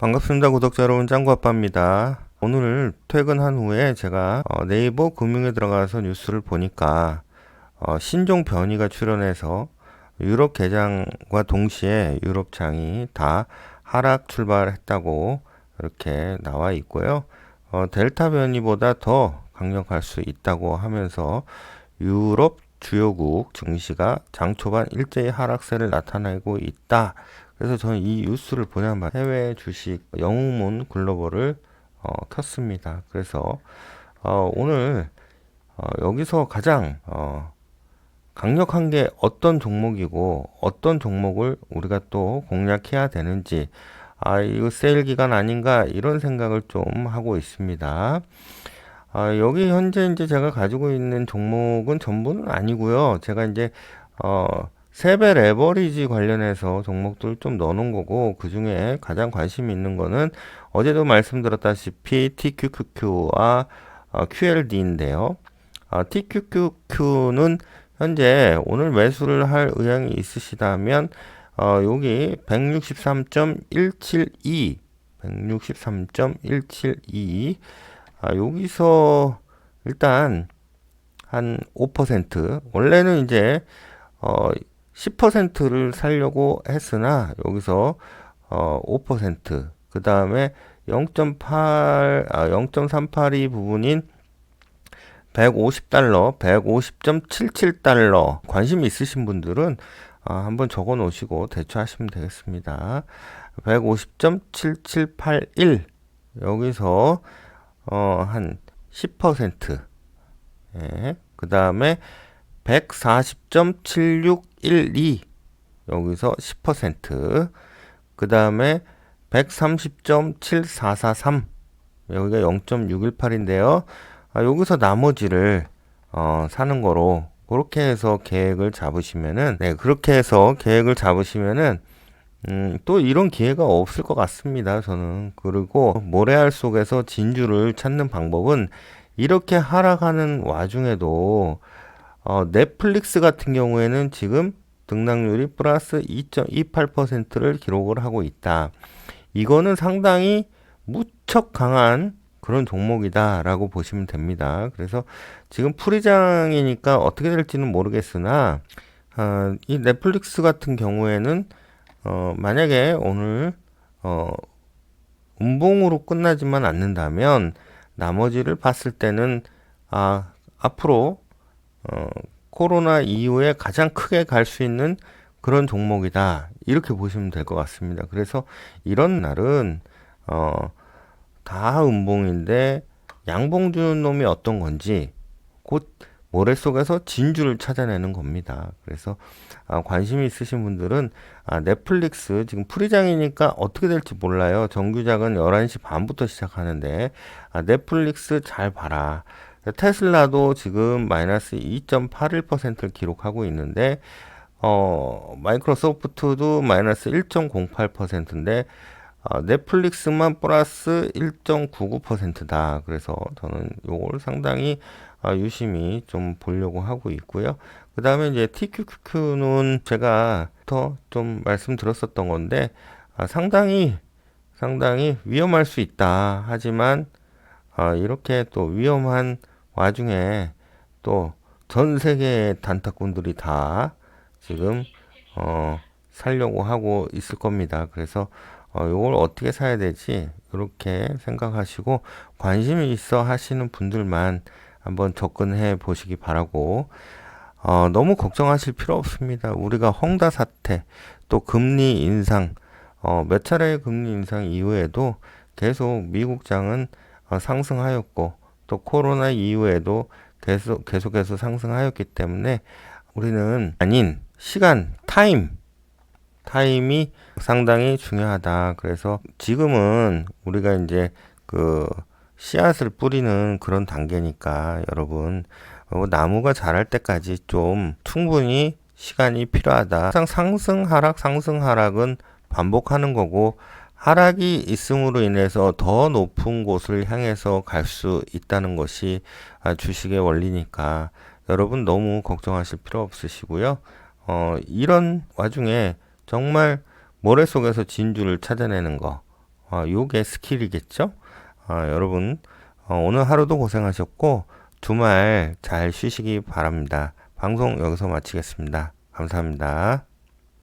반갑습니다. 구독자 여러분, 짱구아빠입니다. 오늘 퇴근한 후에 제가 어, 네이버 금융에 들어가서 뉴스를 보니까 어, 신종 변이가 출현해서 유럽 개장과 동시에 유럽 장이 다 하락 출발했다고 이렇게 나와 있고요. 어, 델타 변이보다 더 강력할 수 있다고 하면서 유럽 주요국 증시가 장 초반 일제히 하락세를 나타내고 있다. 그래서 저는 이 뉴스를 보냐마자 해외 주식 영웅문 글로벌을 어, 켰습니다. 그래서 어, 오늘 어, 여기서 가장 어, 강력한 게 어떤 종목이고 어떤 종목을 우리가 또 공략해야 되는지 아 이거 세일 기간 아닌가 이런 생각을 좀 하고 있습니다. 아, 여기 현재 이제 제가 가지고 있는 종목은 전부는 아니고요. 제가 이제 어 세배 레버리지 관련해서 종목들 좀 넣어놓은 거고 그 중에 가장 관심 있는 거는 어제도 말씀드렸다시피 TQQQ와 어, QLD인데요. 어, TQQQ는 현재 오늘 매수를 할 의향이 있으시다면 어, 여기 163.172 163.172 아, 여기서 일단 한 5% 원래는 이제 어 10%를 살려고 했으나 여기서 어 5%그 다음에 0.8 아, 0.382 부분인 150달러, 150.77달러 관심 있으신 분들은 아, 한번 적어 놓으시고 대처하시면 되겠습니다. 150.7781 여기서 어, 한 10%. 예. 그 다음에 140.7612. 여기서 10%. 그 다음에 130.7443. 여기가 0.618인데요. 아, 여기서 나머지를 어, 사는 거로 그렇게 해서 계획을 잡으시면은 네, 그렇게 해서 계획을 잡으시면은 음, 또 이런 기회가 없을 것 같습니다. 저는. 그리고 모래알 속에서 진주를 찾는 방법은 이렇게 하락하는 와중에도 어, 넷플릭스 같은 경우에는 지금 등락률이 플러스 2.28%를 기록을 하고 있다. 이거는 상당히 무척 강한 그런 종목이다라고 보시면 됩니다. 그래서 지금 풀이장이니까 어떻게 될지는 모르겠으나 어, 이 넷플릭스 같은 경우에는 어, 만약에 오늘 어, 음봉으로 끝나지만 않는다면 나머지를 봤을 때는 아, 앞으로 어, 코로나 이후에 가장 크게 갈 수 있는 그런 종목이다. 이렇게 보시면 될 것 같습니다. 그래서 이런 날은 어, 다 음봉인데 양봉 주는 놈이 어떤 건지 곧 모래 속에서 진주를 찾아내는 겁니다. 그래서 아, 관심이 있으신 분들은 아, 넷플릭스 지금 프리장이니까 어떻게 될지 몰라요. 정규작은 11시 반부터 시작하는데 아, 넷플릭스 잘 봐라. 테슬라도 지금 마이너스 2.81%를 기록하고 있는데 어, 마이크로소프트도 마이너스 1.08%인데 어, 넷플릭스만 플러스 1.99%다. 그래서 저는 요걸 상당히 어, 유심히 좀 보려고 하고 있고요. 그 다음에 이제 TQQQ는 제가 더 좀 말씀드렸었던 건데 아, 상당히 상당히 위험할 수 있다. 하지만 아, 이렇게 또 위험한 와중에 또 전 세계의 단타꾼들이 다 지금 어, 살려고 하고 있을 겁니다. 그래서 어, 이걸 어떻게 사야 되지? 이렇게 생각하시고 관심이 있어 하시는 분들만 한번 접근해 보시기 바라고 어, 너무 걱정하실 필요 없습니다. 우리가 헝다 사태 또 금리 인상 어, 몇 차례의 금리 인상 이후에도 계속 미국장은 어, 상승하였고 또 코로나 이후에도 계속 계속해서 상승하였기 때문에 우리는 아닌 시간 타임 타임이 상당히 중요하다. 그래서 지금은 우리가 이제 그 씨앗을 뿌리는 그런 단계니까 여러분 어, 나무가 자랄 때까지 좀 충분히 시간이 필요하다. 항상 상승 하락 상승 하락은 반복하는 거고 하락이 있음으로 인해서 더 높은 곳을 향해서 갈 수 있다는 것이 아, 주식의 원리니까 여러분 너무 걱정하실 필요 없으시고요. 어, 이런 와중에 정말 모래 속에서 진주를 찾아내는 거, 어, 요게 스킬이겠죠? 어, 여러분, 어, 오늘 하루도 고생하셨고, 주말 잘 쉬시기 바랍니다. 방송 여기서 마치겠습니다. 감사합니다.